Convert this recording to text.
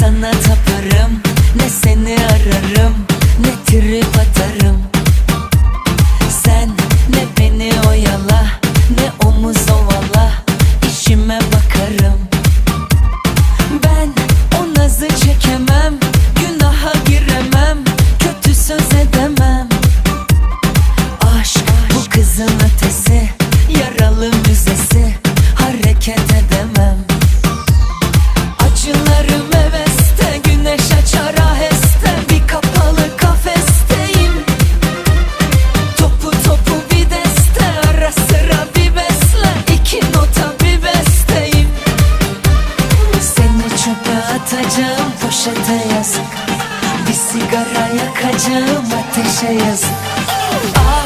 sana taparım. Ne seni ararım Ne trip atarım. Sen ne beni oyala Ne omuz ovala İşime bakarım. Ben o nazı çekemem Günaha giremem Kötü söz edemem. Aşk bu kızın ötesi atacağım poşete yazık. Bir sigara yakacağım ateşe yazık. Aa,